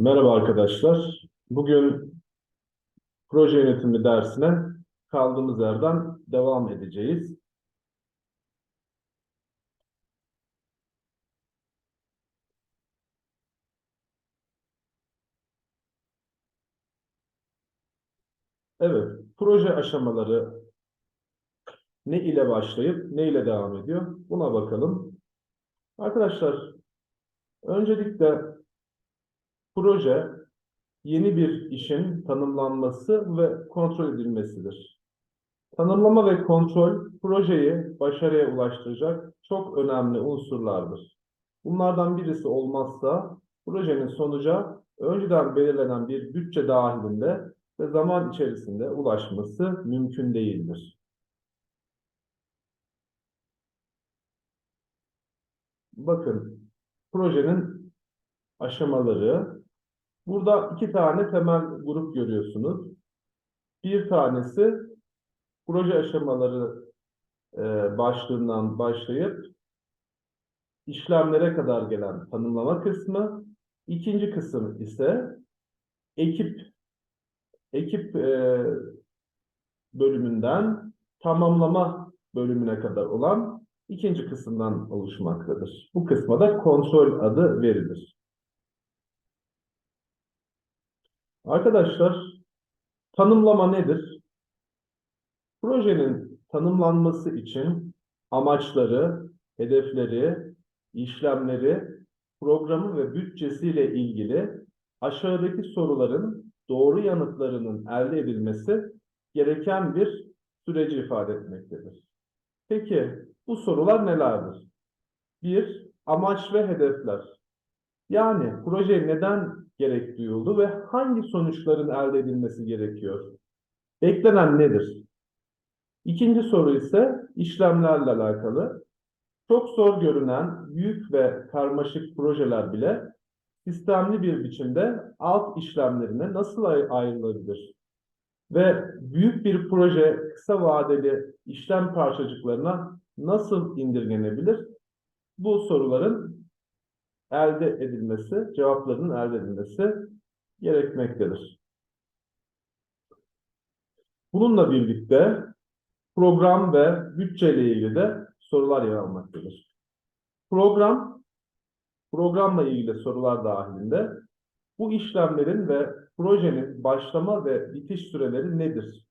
Merhaba arkadaşlar. Bugün proje yönetimi dersine kaldığımız yerden devam edeceğiz. Evet, proje aşamaları ne ile başlayıp ne ile devam ediyor? Buna bakalım. Arkadaşlar, öncelikle proje yeni bir işin tanımlanması ve kontrol edilmesidir. Tanımlama ve kontrol projeyi başarıya ulaştıracak çok önemli unsurlardır. Bunlardan birisi olmazsa projenin sonuca önceden belirlenen bir bütçe dahilinde ve zaman içerisinde ulaşması mümkün değildir. Bakın projenin aşamaları Burada iki tane temel grup görüyorsunuz. Bir tanesi proje aşamaları e, başlığından başlayıp işlemlere kadar gelen tanımlama kısmı. İkinci kısım ise ekip ekip e, bölümünden tamamlama bölümüne kadar olan ikinci kısımdan oluşmaktadır. Bu kısma da kontrol adı verilir. Arkadaşlar, tanımlama nedir? Projenin tanımlanması için amaçları, hedefleri, işlemleri, programı ve bütçesiyle ilgili aşağıdaki soruların doğru yanıtlarının elde edilmesi gereken bir süreci ifade etmektedir. Peki bu sorular nelerdir? Bir, amaç ve hedefler. Yani proje neden gerek duyuldu ve hangi sonuçların elde edilmesi gerekiyor? Beklenen nedir? İkinci soru ise işlemlerle alakalı. Çok zor görünen büyük ve karmaşık projeler bile sistemli bir biçimde alt işlemlerine nasıl ayrılabilir? Ve büyük bir proje kısa vadeli işlem parçacıklarına nasıl indirgenebilir? Bu soruların elde edilmesi, cevaplarının elde edilmesi gerekmektedir. Bununla birlikte program ve bütçe ile ilgili de sorular yer almaktadır. Program, programla ilgili sorular dahilinde bu işlemlerin ve projenin başlama ve bitiş süreleri nedir?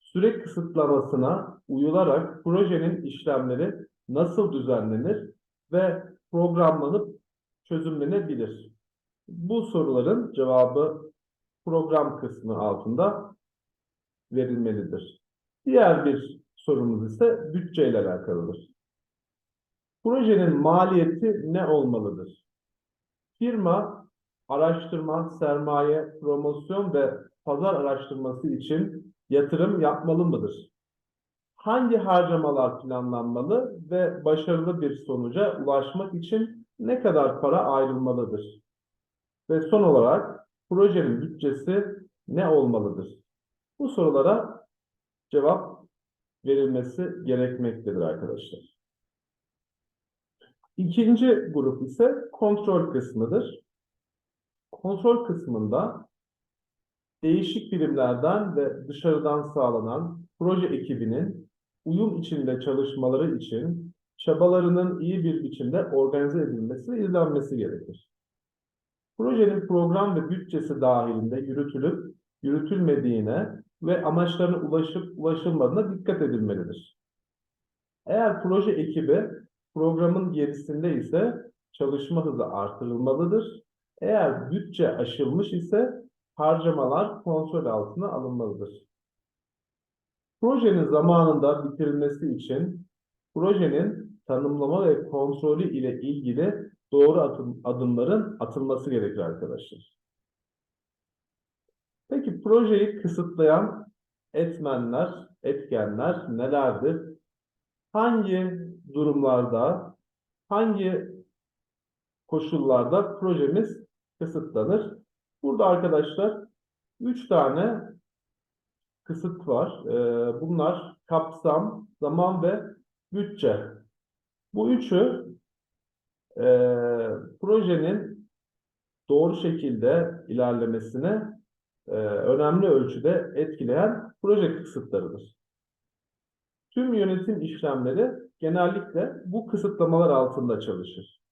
Süre kısıtlamasına uyularak projenin işlemleri nasıl düzenlenir ve programlanıp çözümlenebilir? Bu soruların cevabı program kısmı altında verilmelidir. Diğer bir sorumuz ise bütçe ile alakalıdır. Projenin maliyeti ne olmalıdır? Firma araştırma, sermaye, promosyon ve pazar araştırması için yatırım yapmalı mıdır? Hangi harcamalar planlanmalı ve başarılı bir sonuca ulaşmak için ne kadar para ayrılmalıdır? Ve son olarak projenin bütçesi ne olmalıdır? Bu sorulara cevap verilmesi gerekmektedir arkadaşlar. İkinci grup ise kontrol kısmıdır. Kontrol kısmında değişik birimlerden ve dışarıdan sağlanan proje ekibinin uyum içinde çalışmaları için çabalarının iyi bir biçimde organize edilmesi ve izlenmesi gerekir. Projenin program ve bütçesi dahilinde yürütülüp yürütülmediğine ve amaçlarına ulaşıp ulaşılmadığına dikkat edilmelidir. Eğer proje ekibi programın gerisinde ise çalışma hızı artırılmalıdır. Eğer bütçe aşılmış ise harcamalar kontrol altına alınmalıdır. Projenin zamanında bitirilmesi için projenin tanımlama ve kontrolü ile ilgili doğru atım, adımların atılması gerekir arkadaşlar. Peki projeyi kısıtlayan etmenler, etkenler nelerdir? Hangi durumlarda, hangi koşullarda projemiz kısıtlanır? Burada arkadaşlar üç tane kısıt var. Ee, bunlar kapsam, zaman ve bütçe. Bu üçü e, projenin doğru şekilde ilerlemesini e, önemli ölçüde etkileyen proje kısıtlarıdır. Tüm yönetim işlemleri genellikle bu kısıtlamalar altında çalışır.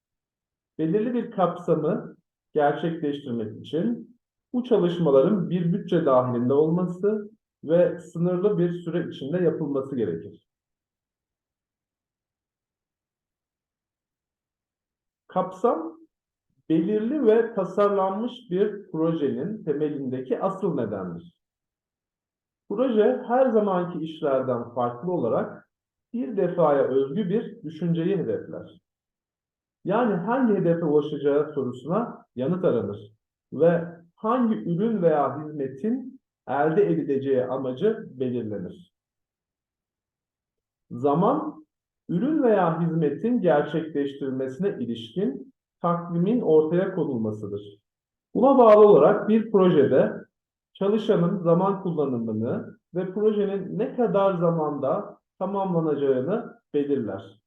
Belirli bir kapsamı gerçekleştirmek için bu çalışmaların bir bütçe dahilinde olması ve sınırlı bir süre içinde yapılması gerekir. Kapsam, belirli ve tasarlanmış bir projenin temelindeki asıl nedendir. Proje her zamanki işlerden farklı olarak bir defaya özgü bir düşünceyi hedefler. Yani hangi hedefe ulaşacağı sorusuna yanıt aranır ve hangi ürün veya hizmetin elde edileceği amacı belirlenir. Zaman, ürün veya hizmetin gerçekleştirilmesine ilişkin takvimin ortaya konulmasıdır. Buna bağlı olarak bir projede çalışanın zaman kullanımını ve projenin ne kadar zamanda tamamlanacağını belirler.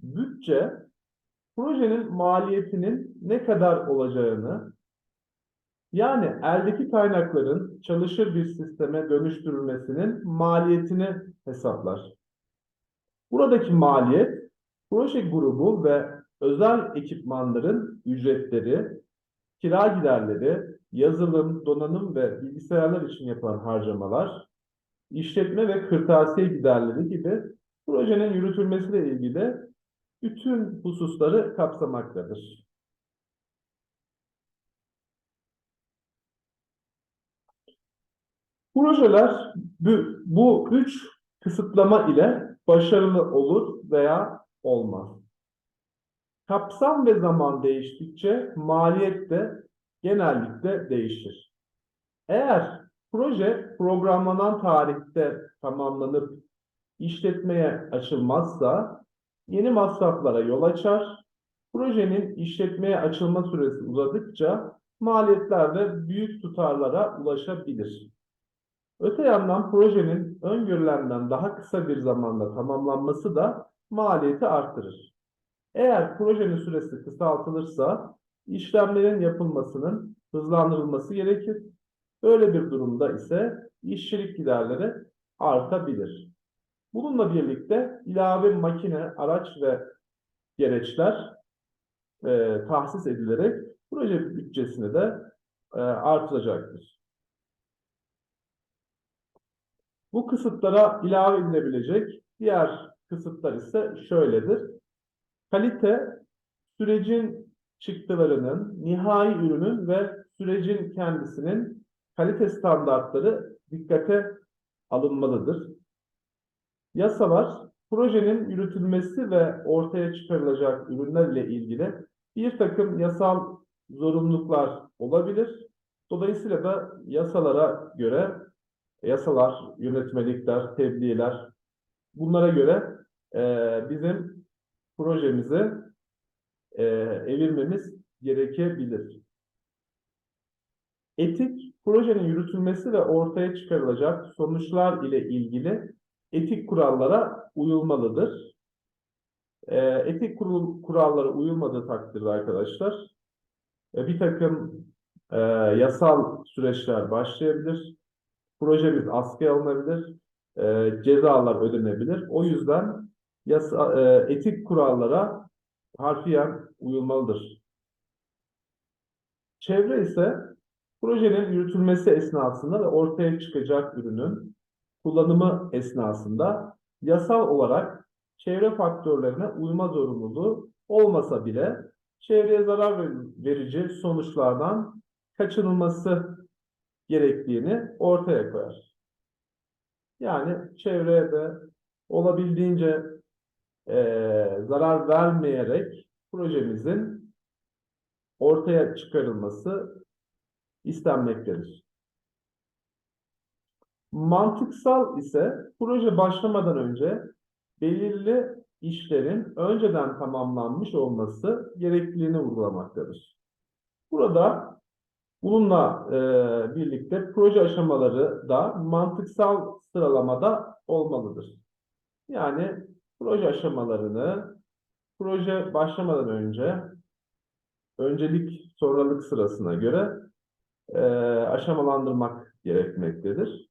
Bütçe, projenin maliyetinin ne kadar olacağını, yani eldeki kaynakların çalışır bir sisteme dönüştürülmesinin maliyetini hesaplar. Buradaki maliyet, proje grubu ve özel ekipmanların ücretleri, kira giderleri, yazılım, donanım ve bilgisayarlar için yapılan harcamalar, işletme ve kırtasiye giderleri gibi projenin yürütülmesiyle ilgili bütün hususları kapsamaktadır. Projeler bu, bu üç kısıtlama ile başarılı olur veya olmaz. Kapsam ve zaman değiştikçe maliyet de genellikle değişir. Eğer proje programlanan tarihte tamamlanıp işletmeye açılmazsa yeni masraflara yol açar. Projenin işletmeye açılma süresi uzadıkça maliyetler de büyük tutarlara ulaşabilir. Öte yandan projenin öngörülenden daha kısa bir zamanda tamamlanması da maliyeti artırır. Eğer projenin süresi kısaltılırsa işlemlerin yapılmasının hızlandırılması gerekir. Böyle bir durumda ise işçilik giderleri artabilir. Bununla birlikte ilave makine, araç ve gereçler e, tahsis edilerek proje bütçesini de e, artıracaktır. Bu kısıtlara ilave edilebilecek diğer kısıtlar ise şöyledir. Kalite, sürecin çıktılarının, nihai ürünün ve sürecin kendisinin kalite standartları dikkate alınmalıdır. Yasalar, projenin yürütülmesi ve ortaya çıkarılacak ürünlerle ilgili bir takım yasal zorunluluklar olabilir. Dolayısıyla da yasalara göre, yasalar, yönetmelikler, tebliğler, bunlara göre e, bizim projemizi e, evirmemiz gerekebilir. Etik, projenin yürütülmesi ve ortaya çıkarılacak sonuçlar ile ilgili etik kurallara uyulmalıdır. E, etik kurul, kurallara uyulmadığı takdirde arkadaşlar e, bir takım e, yasal süreçler başlayabilir. Projemiz askıya alınabilir. E, cezalar ödenebilir. O yüzden yasa, e, etik kurallara harfiyen uyulmalıdır. Çevre ise projenin yürütülmesi esnasında ve ortaya çıkacak ürünün kullanımı esnasında yasal olarak çevre faktörlerine uyma zorunluluğu olmasa bile çevreye zarar verici sonuçlardan kaçınılması gerektiğini ortaya koyar. Yani çevreye de olabildiğince e, zarar vermeyerek projemizin ortaya çıkarılması istenmektedir. Mantıksal ise proje başlamadan önce belirli işlerin önceden tamamlanmış olması gerekliliğini vurgulamaktadır. Burada bununla e, birlikte proje aşamaları da mantıksal sıralamada olmalıdır. Yani proje aşamalarını proje başlamadan önce öncelik sonralık sırasına göre e, aşamalandırmak gerekmektedir.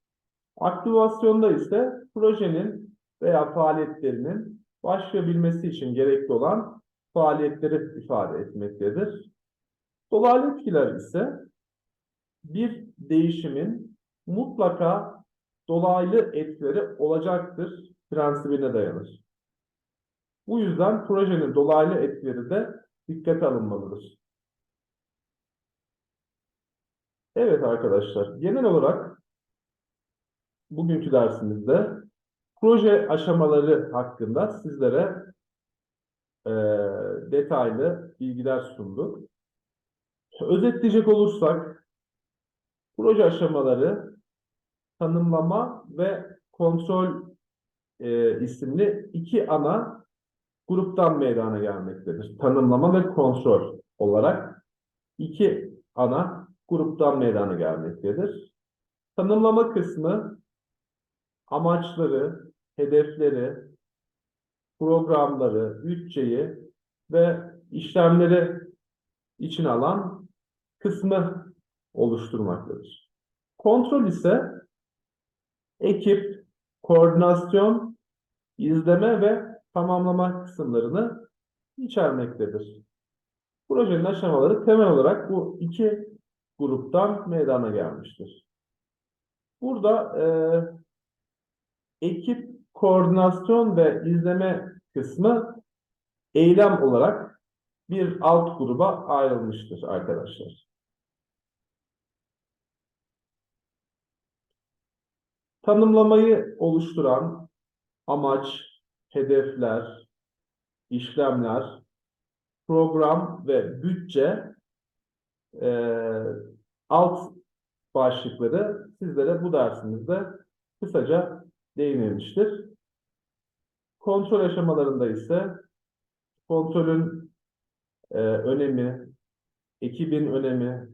Aktivasyonda ise projenin veya faaliyetlerinin başlayabilmesi için gerekli olan faaliyetleri ifade etmektedir. Dolaylı etkiler ise bir değişimin mutlaka dolaylı etkileri olacaktır prensibine dayanır. Bu yüzden projenin dolaylı etkileri de dikkate alınmalıdır. Evet arkadaşlar, genel olarak bugünkü dersimizde proje aşamaları hakkında sizlere e, detaylı bilgiler sunduk. Özetleyecek olursak, proje aşamaları tanımlama ve kontrol e, isimli iki ana gruptan meydana gelmektedir. Tanımlama ve kontrol olarak iki ana gruptan meydana gelmektedir. Tanımlama kısmı amaçları, hedefleri, programları, bütçeyi ve işlemleri içine alan kısmı oluşturmaktadır. Kontrol ise ekip, koordinasyon, izleme ve tamamlama kısımlarını içermektedir. Projenin aşamaları temel olarak bu iki gruptan meydana gelmiştir. Burada e, ekip, koordinasyon ve izleme kısmı eylem olarak bir alt gruba ayrılmıştır arkadaşlar. Tanımlamayı oluşturan amaç, hedefler, işlemler, program ve bütçe e, alt başlıkları sizlere bu dersimizde kısaca değinilmiştir. Kontrol aşamalarında ise kontrolün e, önemi, ekibin önemi,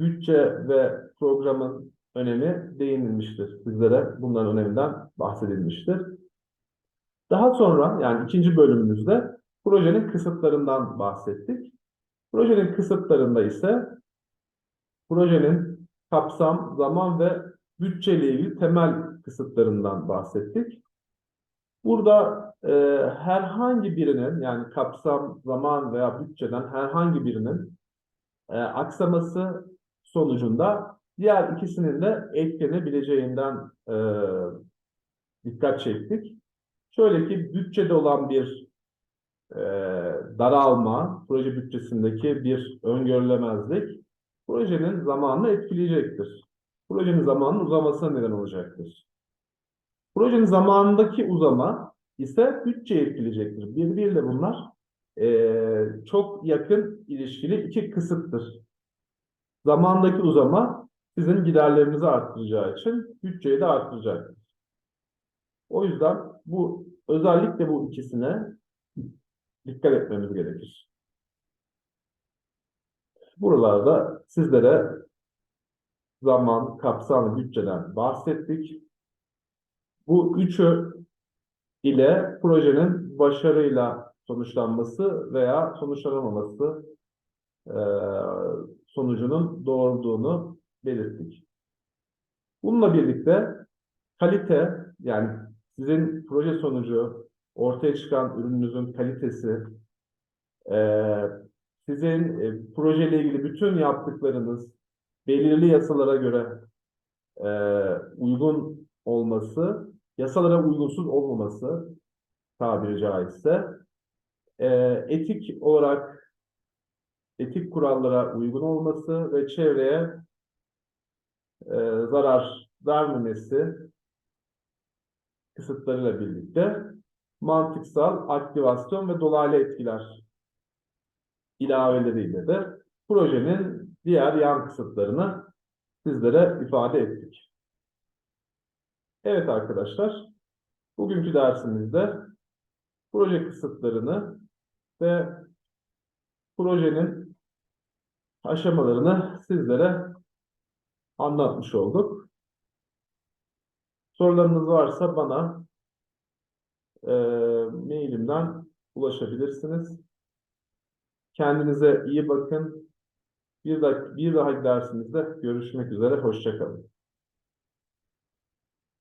bütçe ve programın önemi değinilmiştir. Sizlere bunların öneminden bahsedilmiştir. Daha sonra yani ikinci bölümümüzde projenin kısıtlarından bahsettik. Projenin kısıtlarında ise projenin kapsam, zaman ve bütçe ile ilgili temel kısıtlarından bahsettik. Burada e, herhangi birinin yani kapsam, zaman veya bütçeden herhangi birinin e, aksaması sonucunda diğer ikisinin de etkilenebileceğinden e, dikkat çektik. Şöyle ki bütçede olan bir e, daralma, proje bütçesindeki bir öngörülemezlik projenin zamanını etkileyecektir. Projenin zamanının uzamasına neden olacaktır. Projenin zamanındaki uzama ise bütçeyi etkileyecektir. Birbiriyle bunlar e, çok yakın ilişkili iki kısıttır. Zamandaki uzama sizin giderlerinizi arttıracağı için bütçeyi de arttıracaktır. O yüzden bu özellikle bu ikisine dikkat etmemiz gerekir. Buralarda sizlere zaman, kapsam ve bütçeden bahsettik. Bu üçü ile projenin başarıyla sonuçlanması veya sonuçlanamaması sonucunun doğurduğunu belirttik. Bununla birlikte kalite yani sizin proje sonucu ortaya çıkan ürününüzün kalitesi e, sizin e, projeyle ilgili bütün yaptıklarınız belirli yasalara göre e, uygun olması, yasalara uygunsuz olmaması tabiri caizse, etik olarak etik kurallara uygun olması ve çevreye e, zarar vermemesi kısıtlarıyla birlikte mantıksal aktivasyon ve dolaylı etkiler ilaveleriyle de projenin diğer yan kısıtlarını sizlere ifade ettik. Evet arkadaşlar, bugünkü dersimizde proje kısıtlarını ve projenin aşamalarını sizlere anlatmış olduk. Sorularınız varsa bana e, mailimden ulaşabilirsiniz. Kendinize iyi bakın. Bir, dak bir dahaki dersimizde görüşmek üzere. Hoşça kalın.